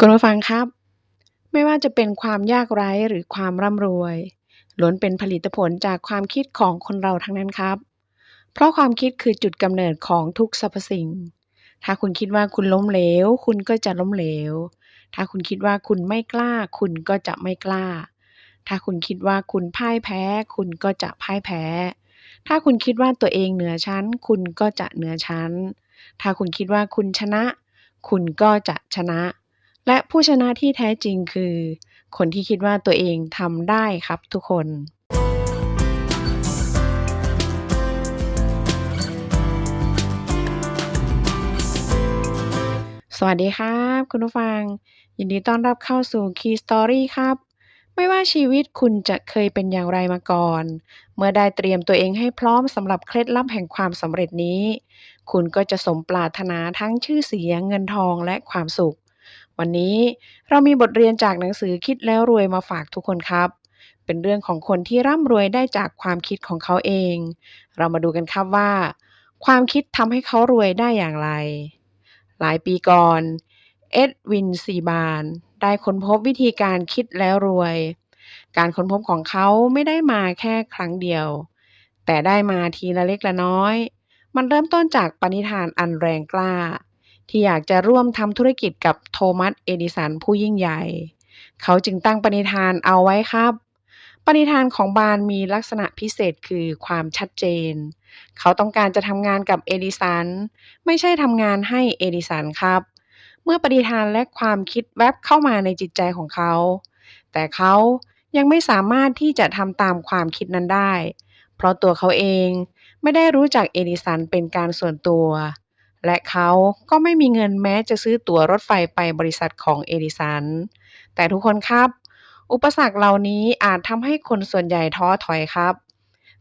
คุณผู้ฟังครับ ไม่ว่าจะเป็นความยากไร้หรือความร่ำรวยล้วนเป็นผลิตผลจากความคิดของคนเราทั้งนั้นครับ เพราะความคิดคือจุดกำเนิดของทุกสรรพสิ่ง ถ้าคุณคิดว่าคุณล้มเหลว คุณก็จะล้มเหลว ถ้าคุณคิดว่าคุณไม่กล้า คุณก็จะไม่กล้า ถ้าคุณคิดว่าคุณพ่ายแพ้ คุณก็จะพ่ายแพ้ ถ้าคุณคิดว่าตัวเองเหนือชั้น คุณก็จะเหนือชั้น ถ้าคุณคิดว่าคุณชนะ คุณก็จะชนะ และผู้ชนะที่แท้จริงคือ คนที่คิดว่าตัวเองทำได้ครับทุกคนสวัสดีครับ คุณผู้ฟัง ยินดีต้อนรับเข้าสู่ Key Story ครับ ไม่ว่าชีวิตคุณจะเคยเป็นอย่างไรมาก่อน เมื่อได้เตรียมตัวเองให้พร้อมสำหรับเคล็ดลับแห่งความสำเร็จนี้ คุณก็จะสมปรารถนาทั้งชื่อเสียงเงินทองและความสุข วันนี้เรามีบทเรียนจากหนังสือคิดแล้วรวยมาฝากทุกคนครับ เป็นเรื่องของคนที่ร่ำรวยได้จากความคิดของเขาเอง เรามาดูกันครับว่า ความคิดทำให้เขารวยได้อย่างไร หลายปีก่อน เอ็ดวินซีบาน ได้ค้นพบวิธีการคิดแล้วรวย การค้นพบของเขาไม่ได้มาแค่ครั้งเดียว แต่ได้มาทีละเล็กละน้อย มันเริ่มต้นจากปณิธานอันแรงกล้า ที่อยากจะร่วมทำธุรกิจกับโทมัส เอดิสันผู้ยิ่งใหญ่ เขาจึงตั้งปณิธานเอาไว้ครับ ปณิธานของบานมีลักษณะพิเศษคือความชัดเจน เขาต้องการจะทำงานกับเอดิสัน ไม่ใช่ทำงานให้เอดิสันครับ เมื่อปณิธานและความคิดแวบเข้ามาในจิตใจของเขา แต่เขายังไม่สามารถที่จะทำตามความคิดนั้นได้ เพราะตัวเขาเองไม่ได้รู้จักเอดิสันเป็นการส่วนตัว และเขาก็ไม่มีเงินแม้จะซื้อตั๋วรถไฟไปบริษัทของเอดิสัน แต่ทุกคนครับ อุปสรรคเหล่านี้อาจทำให้คนส่วนใหญ่ท้อถอยครับ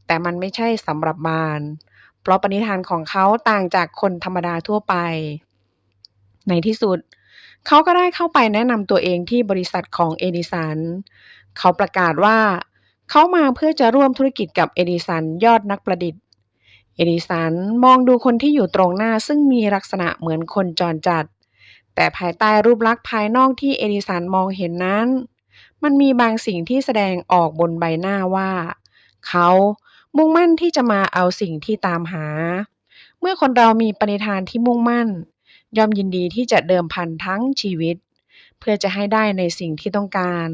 แต่มันไม่ใช่สำหรับบาน เพราะปณิธานของเขาต่างจากคนธรรมดาทั่วไป ในที่สุด เขาก็ได้เข้าไปแนะนำตัวเองที่บริษัทของเอดิสัน เขาประกาศว่า เขามาเพื่อจะร่วมธุรกิจกับเอดิสันยอดนักประดิษฐ์ เอดิสันมองดูคนที่อยู่ตรงหน้าซึ่งมีลักษณะเหมือนคนจรจัด แต่ภายใต้รูปลักษณ์ภายนอกที่เอดิสันมองเห็นนั้น มันมีบางสิ่งที่แสดงออกบนใบหน้าว่า เขามุ่งมั่นที่จะมาเอาสิ่งที่ตามหา เมื่อคนเรามีปณิธานที่มุ่งมั่น ย่อมยินดีที่จะเดิมพันทั้งชีวิต เพื่อจะให้ได้ในสิ่งที่ต้องการ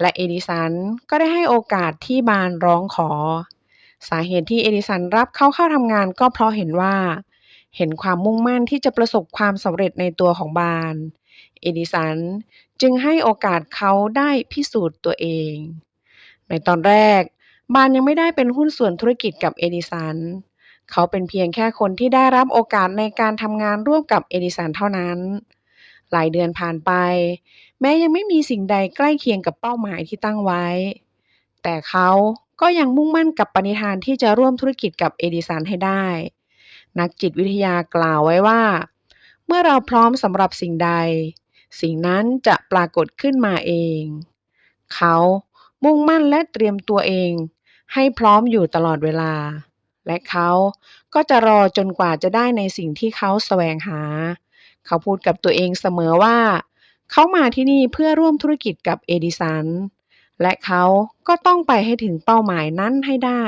และเอดิสันก็ได้ให้โอกาสที่บานร้องขอ สาเหตุที่เอดิสันรับเขาเข้าทำงานก็เพราะเห็นว่า เห็นความมุ่งมั่นที่จะประสบความสำเร็จในตัวของบาน เอดิสันจึงให้โอกาสเขาได้พิสูจน์ตัวเอง ในตอนแรก บานยังไม่ได้เป็นหุ้นส่วนธุรกิจกับเอดิสัน เขาเป็นเพียงแค่คนที่ได้รับโอกาสในการทำงานร่วมกับเอดิสันเท่านั้น หลายเดือนผ่านไป แม้ยังไม่มีสิ่งใดใกล้เคียงกับเป้าหมายที่ตั้งไว้ แต่เขา ก็ยังมุ่งมั่นกับปณิธานที่จะร่วมธุรกิจกับเอดิสันให้ได้ นักจิตวิทยากล่าวไว้ว่า เมื่อเราพร้อมสำหรับสิ่งใด สิ่งนั้นจะปรากฏขึ้นมาเอง เขามุ่งมั่นและเตรียมตัวเอง ให้พร้อมอยู่ตลอดเวลา และเขาก็จะรอจนกว่าจะได้ในสิ่งที่เขาแสวงหา เขาพูดกับตัวเองเสมอว่า เขามาที่นี่เพื่อร่วมธุรกิจกับเอดิสัน และเขาก็ต้องไปให้ถึงเป้าหมายนั้นให้ได้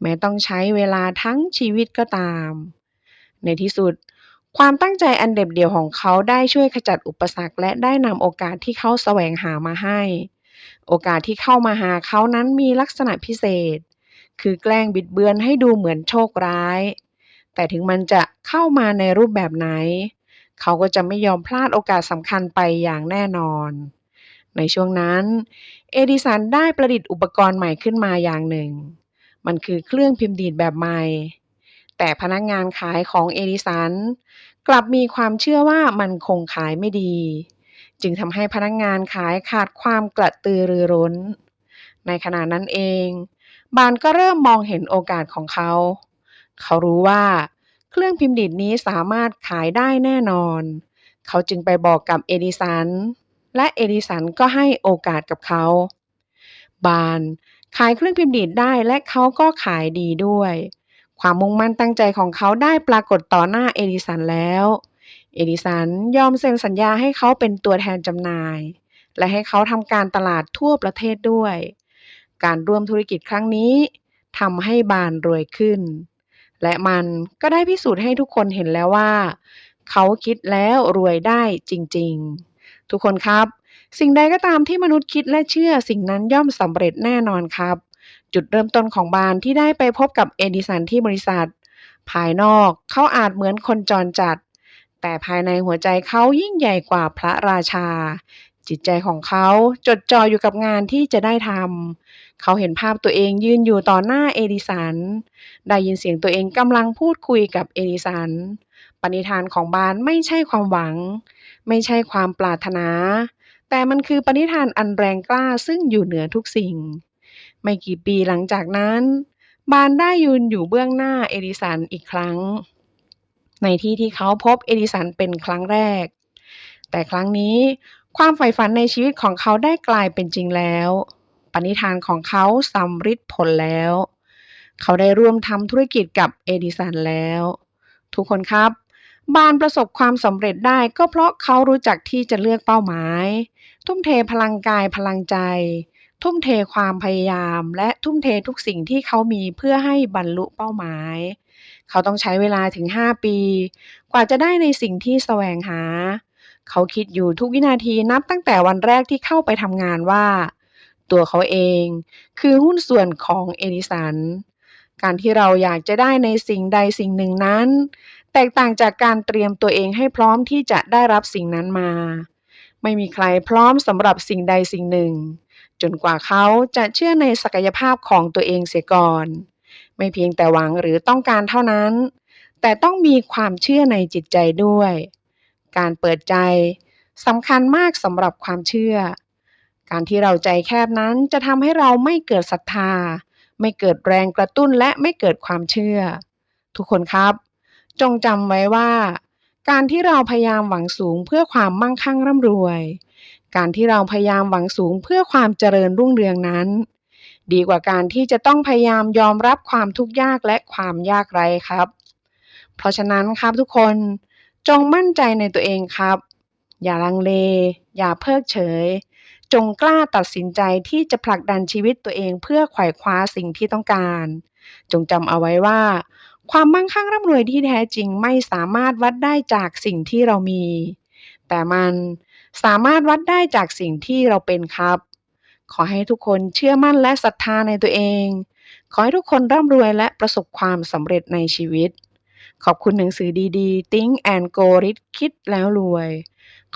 แม้ต้องใช้เวลาทั้งชีวิตก็ตาม ในที่สุด ความตั้งใจอันเด็ดเดี่ยวของเขาได้ช่วยขจัดอุปสรรคและได้นำโอกาสที่เขาแสวงหามาให้ โอกาสที่เข้ามาหาเขานั้นมีลักษณะพิเศษ คือแกล้งบิดเบือนให้ดูเหมือนโชคร้าย แต่ถึงมันจะเข้ามาในรูปแบบไหน เขาก็จะไม่ยอมพลาดโอกาสสำคัญไปอย่างแน่นอน ในช่วงนั้น เอดิสันได้ประดิษฐ์อุปกรณ์ใหม่ขึ้นมาอย่างหนึ่ง มันคือเครื่องพิมพ์ดีดแบบใหม่ แต่พนักงานขายของเอดิสันกลับมีความเชื่อว่ามันคงขายไม่ดี จึงทำให้พนักงานขายขาดความกระตือรือร้น ในขณะนั้นเอง บานก็เริ่มมองเห็นโอกาสของเขา เขารู้ว่าเครื่องพิมพ์ดีดนี้สามารถขายได้แน่นอน เขาจึงไปบอกกับเอดิสัน และเอดิสันก็ให้โอกาสกับเขา บานขายเครื่องพิมพ์ดีดได้และเขาก็ขายดีด้วย ความมุ่งมั่นตั้งใจของเขาได้ปรากฏต่อหน้าเอดิสันแล้ว เอดิสันยอมเซ็นสัญญาให้เขาเป็นตัวแทนจำหน่าย และให้เขาทำการตลาดทั่วประเทศด้วย การร่วมธุรกิจครั้งนี้ทำให้บานรวยขึ้น และมันก็ได้พิสูจน์ให้ทุกคนเห็นแล้วว่า เขาคิดแล้วรวยได้จริง ๆ ทุกคนครับ สิ่งใดก็ตามที่มนุษย์คิดและเชื่อสิ่งนั้นย่อมสำเร็จแน่นอนครับ จุดเริ่มต้นของบานที่ได้ไปพบกับเอดิสันที่บริษัท ภายนอกเขาอาจเหมือนคนจรจัด แต่ภายในหัวใจเขายิ่งใหญ่กว่าพระราชา จิตใจของเขาจดจ่ออยู่กับงานที่จะได้ทำเขาเห็นภาพตัวเองยืนอยู่ต่อหน้าเอดิสัน ได้ยินเสียงตัวเองกำลังพูดคุยกับเอดิสัน ปณิธานของบานไม่ใช่ความหวัง ไม่ใช่ความปรารถนา แต่มันคือปณิธานอันแรงกล้าซึ่งอยู่เหนือทุกสิ่ง ไม่กี่ปีหลังจากนั้น บานได้ยืนอยู่เบื้องหน้าเอดิสันอีกครั้ง ในที่ที่เขาพบเอดิสันเป็นครั้งแรก แต่ครั้งนี้ความใฝ่ฝันในชีวิตของเขาได้กลายเป็นจริงแล้ว ปณิธานของเขาสำฤทธิ์ผลแล้ว เขาได้ร่วมทำธุรกิจกับเอดิสันแล้ว ทุกคนครับ บานประสบความสำเร็จได้ก็เพราะเขารู้จักที่จะเลือกเป้าหมาย ทุ่มเทพลังกายพลังใจ ทุ่มเทความพยายาม และทุ่มเททุกสิ่งที่เขามีเพื่อให้บรรลุเป้าหมาย เขาต้องใช้เวลาถึง 5 ปี กว่าจะได้ในสิ่งที่แสวงหา เขาคิดอยู่ทุกวินาทีนับตั้งแต่วันแรกที่เข้าไปทำงานว่า ตัวเขาเอง คือหุ้นส่วนของเอดิสันการที่เราอยากจะได้ในสิ่งใดสิ่งหนึ่งนั้น แตกต่างจากการเตรียมตัวเองให้พร้อมที่จะได้รับสิ่งนั้นมา ไม่มีใครพร้อมสำหรับสิ่งใดสิ่งหนึ่ง จนกว่าเขาจะเชื่อในศักยภาพของตัวเองเสียก่อน ไม่เพียงแต่หวังหรือต้องการเท่านั้น แต่ต้องมีความเชื่อในจิตใจด้วย การเปิดใจสำคัญมากสำหรับความเชื่อ การที่เราใจแคบนั้นจะทำให้เราไม่เกิดศรัทธา ไม่เกิดแรงกระตุ้นและไม่เกิดความเชื่อ ทุกคนครับ จงจำไว้ว่า การที่เราพยายามหวังสูงเพื่อความมั่งคั่งร่ำรวย การที่เราพยายามหวังสูงเพื่อความเจริญรุ่งเรืองนั้น ดีกว่าการที่จะต้องพยายามยอมรับความทุกข์ยากและความยากไร้ครับ เพราะฉะนั้นครับทุกคนจงมั่นใจในตัวเองครับ อย่าลังเล อย่าเพิกเฉย จงกล้าตัดสินใจที่จะผลักดันชีวิตตัวเองเพื่อไขว่คว้าสิ่งที่ต้องการ จงจำเอาไว้ว่า ความมั่งคั่งร่ำรวยที่แท้จริงไม่สามารถวัดได้จากสิ่งที่เรามี แต่มันสามารถวัดได้จากสิ่งที่เราเป็นครับ ขอให้ทุกคนเชื่อมั่นและศรัทธาในตัวเอง ขอให้ทุกคนร่ำรวยและประสบความสำเร็จในชีวิต ขอบคุณหนังสือดีๆ Think and Go Rich คิดแล้วรวย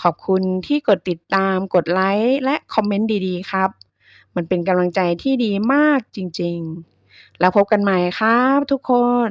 ขอบคุณที่กดติดตาม กดไลค์และคอมเมนต์ดีๆ ครับ มันเป็นกำลังใจที่ดีมากจริง ๆ แล้วพบกันใหม่ครับทุกคน